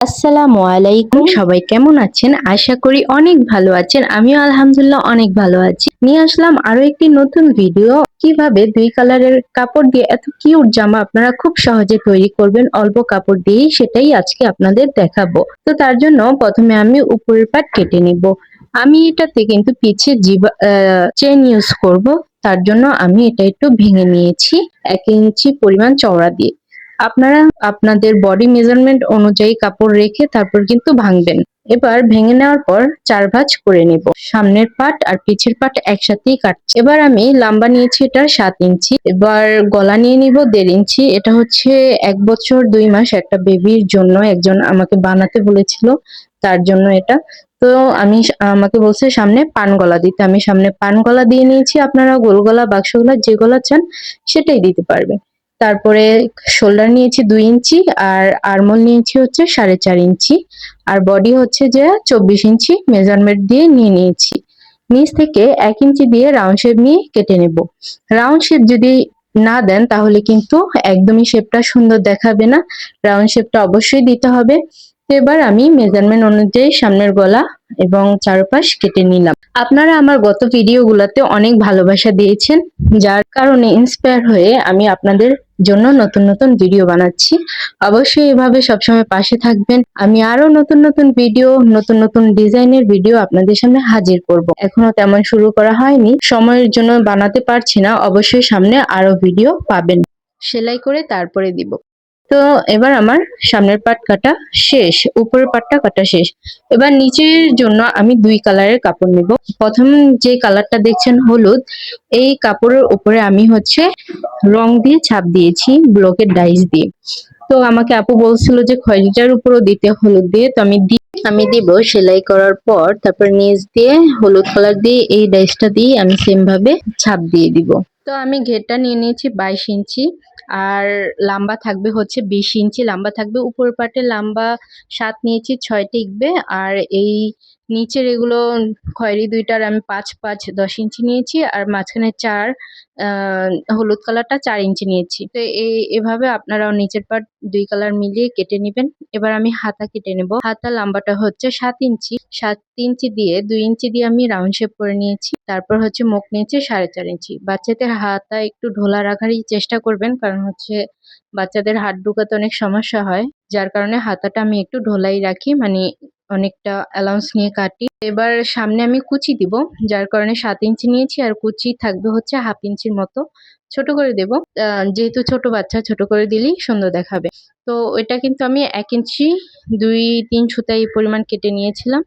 আসসালামু আলাইকুম। সবাই কেমন আছেন? আশা করি অনেক ভালো আছেন। আমিও আলহামদুলিল্লাহ অনেক ভালো আছি। নিয়ে আসলাম আরও একটি নতুন ভিডিও। কীভাবে দুই কালারের কাপড় দিয়ে এত কিউট জামা আপনারা খুব সহজে তৈরি করবেন অল্প কাপড় দিয়েই সেটাই আজকে আপনাদের দেখাবো। তো তার জন্য প্রথমে আমি উপরের পাট কেটে নিব। আমি এটাতে কিন্তু পিছে জিবা চেন ইউজ করব। তার জন্য আমি এটা একটু ভেঙে নিয়েছি। এক ইঞ্চি পরিমাণ চওড়া দিয়ে। আপনারা আপনাদের বডি মেজারমেন্ট অনুযায়ী কাপড় রেখে তারপর কিন্তু ভাঙবেন। এবার ভেঙে নেওয়ার পর চার ভাঁজ করে নেব। সামনের পাট আর পিছের পাট একসাথেই কাটছে। এবার আমি লাম্বা নিয়েছি এটার সাত ইঞ্চি। এবার গলা নিয়ে নিব দেড় ইঞ্চি। এটা হচ্ছে এক বছর দুই মাস একটা বেবির জন্য একজন আমাকে বানাতে বলেছিল, তার জন্য এটা। তো আমি আমাকে বলছে সামনে পান গলা দিতে। আমি সামনে পান গলা দিয়ে নিয়েছি। আপনারা গোল গলা বাক্স গলা যে গলা চান সেটাই দিতে পারবেন। তারপরে শোল্ডার নিয়েছি দুই ইঞ্চি আর আরমোল নিয়েছি হচ্ছে সাড়ে চার ইঞ্চি। আর বডি হচ্ছে যে চব্বিশ ইঞ্চি মেজারমেন্ট দিয়ে নিয়ে নিয়েছি। নিচ থেকে এক ইঞ্চি দিয়ে রাউন্ড শেপ নিয়ে কেটে নেব। রাউন্ড শেপ যদি না দেন তাহলে কিন্তু একদমই শেপটা সুন্দর দেখাবে না। রাউন্ড শেপটা অবশ্যই দিতে হবে। এবার আমি মেজারমেন্ট অনুযায়ী সামনের গলা এবং চারপাশ কেটে নিলাম। আপনারা আমার গত ভিডিওগুলোতে অনেক ভালোবাসা দিয়েছেন, যার কারণে ইন্সপায়ার হয়ে আমি আপনাদের জন্য নতুন নতুন ভিডিও বানাচ্ছি। অবশ্যই এভাবে সবসময় পাশে থাকবেন। আমি আরও নতুন নতুন ভিডিও নতুন নতুন ডিজাইনের ভিডিও আপনাদের সামনে হাজির করব। এখনও তেমন শুরু করা হয়নি, সময়ের জন্য বানাতে পারছি না। অবশ্যই সামনে আরও ভিডিও পাবেন। সেলাই করে তারপরে দিব। তো এবার আমার সামনের পাট কাটা শেষ, উপরের পাটটা কাটা শেষ। এবার নিচের জন্য আমি দুই কালারের কাপড় নেব। প্রথম যে কালারটা দেখছেন হলুদ, এই কাপড়ের উপরে আমি হচ্ছে রং দিয়ে ছাপ দিয়েছি, ব্লকের ডাইস দিয়ে। তো আমাকে আপু বলছিল যে খয়েরিটার উপরও দিতে হলুদ দিয়ে, তো আমি দি আমি দিব। সেলাই করার পর তারপর নিচ দিয়ে হলুদ কালার দিয়ে এই ডাইসটা দিয়ে আমি সেম ভাবে ছাপ দিয়ে দিব। তো আমি ঘেরটা নিয়ে নিয়েছি বাইশ ইঞ্চি। আর লাম্বা থাকবে হচ্ছে বিশ ইঞ্চি, লাম্বা থাকবে উপর পাটে লাম্বা সাত নিয়েছি ছয় টিকবে আর এই নিচের এগুলো খয়েরি দুইটার আমি পাঁচ পাঁচ দশ ইঞ্চি নিয়েছি আর মাঝখানে চার হলুদ কালারটা চার ইঞ্চি নিয়েছি। তো এই এভাবে আপনারাও নিচের পাট দুই কালার মিলিয়ে কেটে নেবেন। এবার আমি হাতা কেটে নেব। হাতা লম্বাটা হচ্ছে সাত ইঞ্চি। সাত ইঞ্চি দিয়ে দুই ইঞ্চি দিয়ে আমি রাউন্ড শেপ করে নিয়েছি। তারপর হচ্ছে মুখ নিয়েছি সাড়ে চার ইঞ্চি। বাচ্চাদের হাতা একটু ঢোলা রাখারই চেষ্টা করবেন, কারণ হচ্ছে বাচ্চাদের হাত ঢুকাতে অনেক সমস্যা হয়। যার কারণে হাতাটা আমি একটু ঢোলাই রাখি মানে অনেকটা অ্যালাউন্স নিয়ে কাটি। এবার সামনে আমি কুচি দিব, যার কারণে সাত ইঞ্চি নিয়েছি, আর কুচি থাকবে হচ্ছে হাফ ইঞ্চির মতো। ছোট করে দেব। যেহেতু ছোট বাচ্চা, ছোট করে দিলেই সুন্দর দেখাবে। তো ওইটা কিন্তু আমি এক ইঞ্চি, দুই, তিন সুতাই পরিমাণ কেটে নিয়েছিলাম,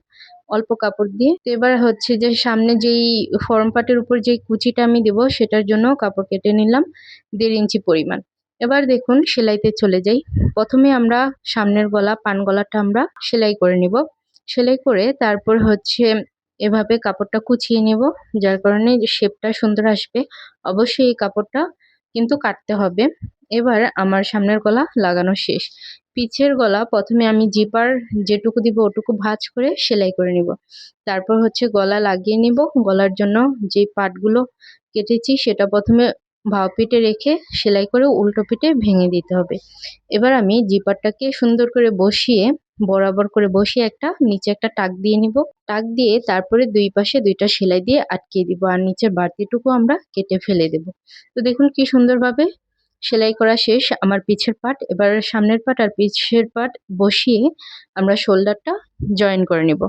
অল্প কাপড় দিয়ে। তো এবার হচ্ছে যে সামনে যেই ফর্ম পাটের উপর যেই কুচিটা আমি দেব, সেটার জন্য কাপড় কেটে নিলাম, দেড় ইঞ্চি পরিমাণ। এবার দেখুন সেলাইতে চলে যাই। প্রথমে আমরা সামনের গলা, পান গলাটা আমরা সেলাই করে নিব। সেলাই করে তারপর হচ্ছে এভাবে কাপড়টা কুচিয়ে নেব, যার কারণে শেপটা সুন্দর আসবে। অবশ্যই এই কাপড়টা কিন্তু কাটতে হবে। এবার আমার সামনের গলা লাগানো শেষ। পিছের গলা প্রথমে আমি জিপার যেটুকু দিব ওটুকু ভাঁজ করে সেলাই করে নিব। তারপর হচ্ছে গলা লাগিয়ে নিব। গলার জন্য যে পাটগুলো কেটেছি সেটা প্রথমে ভাও পিঠে রেখে সেলাই করে উল্টো পিঠে ভেঙে দিতে হবে। এবার আমি জিপারটাকে সুন্দর করে বসিয়ে, বরাবর করে বসিয়ে একটা, নিচে একটা টাক দিয়ে নিব। টাক দিয়ে তারপরে দুই পাশে দুইটা সেলাই দিয়ে আটকিয়ে দিব আর নিচের বাড়তিটুকু আমরা কেটে ফেলে দেব। তো দেখুন কি সুন্দরভাবে সেলাই করা শেষ, আমার পিছের পাট। এবার সামনের পাট আর পিছের পাট বসিয়ে আমরা শোল্ডারটা জয়েন করে নেব।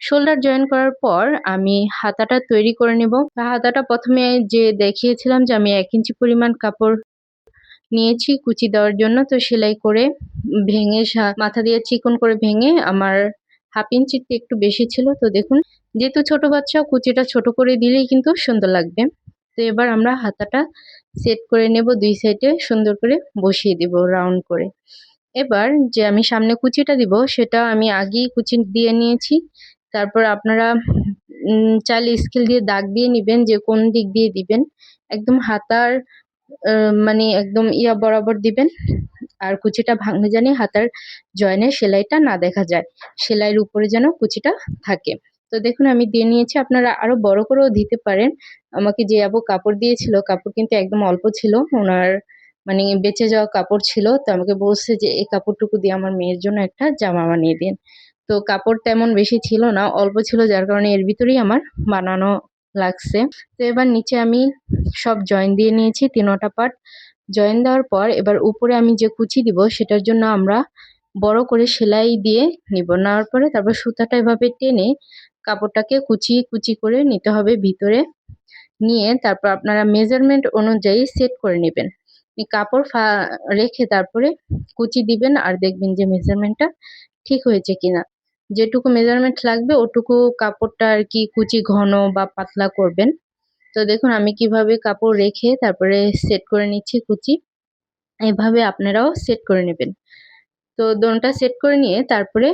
শোল্ডার জয়েন করার পর আমি হাতাটা তৈরি করে নেব। হাতাটা প্রথমে যে দেখিয়েছিলাম যে আমি এক ইঞ্চি পরিমাণ কাপড় নিয়েছি কুচি দেওয়ার জন্য, তো সেলাই করে ভেঙে মাথা দিয়ে চিকন করে ভেঙে আমার হাফ ইঞ্চিতে একটু বেশি ছিল। তো দেখুন, যেহেতু ছোট বাচ্চা, কুচিটা ছোট করে দিলেই কিন্তু সুন্দর লাগবে। তো এবার আমরা হাতাটা সেট করে নেব দুই সাইডে, সুন্দর করে বসিয়ে দিব রাউন্ড করে। এবার যে আমি সামনে কুচিটা দিব, সেটা আমি আগেই কুচি দিয়ে নিয়েছি। তারপর আপনারা চাইলে স্কেল দিয়ে দাগ দিয়ে নেবেন, যে কোন দিক দিয়ে দিবেন। একদম হাতার মানে একদম ইয়া বরাবর দিবেন। আর কুচিটা ভাঙলে জানি হাতার জয়েনে সেলাইটা না দেখা যায়। সেলাইয়ের উপরে যেন কুচিটা থাকে। তো দেখুন, আমি দিয়ে নিয়েছি। আপনারা আরও বড় করেও দিতে পারেন। আমাকে যে আবু কাপড় দিয়েছিল, কাপড় কিন্তু একদম অল্প ছিল। ওনার মানে বেঁচে যাওয়া কাপড় ছিল। তো আমাকে বলছে যে, এই কাপড়টুকু দিয়ে আমার মেয়ের জন্য একটা জামা বানিয়ে দিন। তো কাপড় তেমন বেশি ছিল না, অল্প ছিল, যার কারণে এর ভিতরেই আমার বানানো লাগছে। তো এবার নিচে আমি সব জয়েন দিয়ে নিয়েছি, তিনোটা পার্ট। জয়েন দেওয়ার পর এবার উপরে আমি যে কুচি দিব, সেটার জন্য আমরা বড় করে সেলাই দিয়ে নিব। নেওয়ার পরে তারপর সুতাটা এভাবে টেনে কাপড়টাকে কুচি কুচি করে নিতে হবে ভিতরে নিয়ে। তারপর আপনারা মেজারমেন্ট অনুযায়ী সেট করে নেবেন। কাপড় ফা, রেখে তারপরে কুচি দিবেন আর দেখবেন যে মেজারমেন্টটা ঠিক হয়েছে কিনা। যেটুকু মেজারমেন্ট লাগবে, ওটুকু কাপড়টা আর কি কুচি ঘন বা পাতলা করবেন। তো দেখুন, আমি কীভাবে কাপড় রেখে তারপরে সেট করে নিচ্ছি কুচি, এভাবে আপনারাও সেট করে নেবেন। তো দোনটা সেট করে নিয়ে তারপরে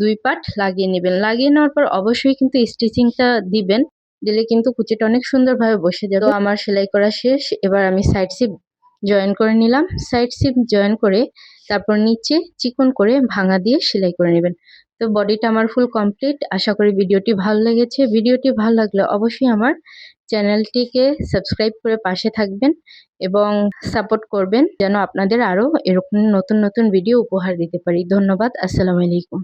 দুই পাট লাগিয়ে নেবেন। লাগিয়ে নেওয়ার পর অবশ্যই কিন্তু স্টিচিংটা দিবেন, দিলে কিন্তু কুচিটা অনেক সুন্দরভাবে বসে যাবে। আমার সেলাই করা শেষ, এবার আমি সাইড সিপ জয়েন করে নিলাম। সাইড সিপ জয়েন করে তারপর নিচে চিকন করে ভাঙা দিয়ে সেলাই করে নেবেন। তো বডিটা আমার ফুল কমপ্লিট আশা করি ভিডিওটি ভালো লেগেছে। ভিডিওটি ভালো লাগলে অবশ্যই আমার চ্যানেলটিকে সাবস্ক্রাইব করে পাশে থাকবেন এবং সাপোর্ট করবেন, যেন আপনাদের আরও এরকম নতুন নতুন ভিডিও উপহার দিতে পারি। ধন্যবাদ। আসসালামু আলাইকুম।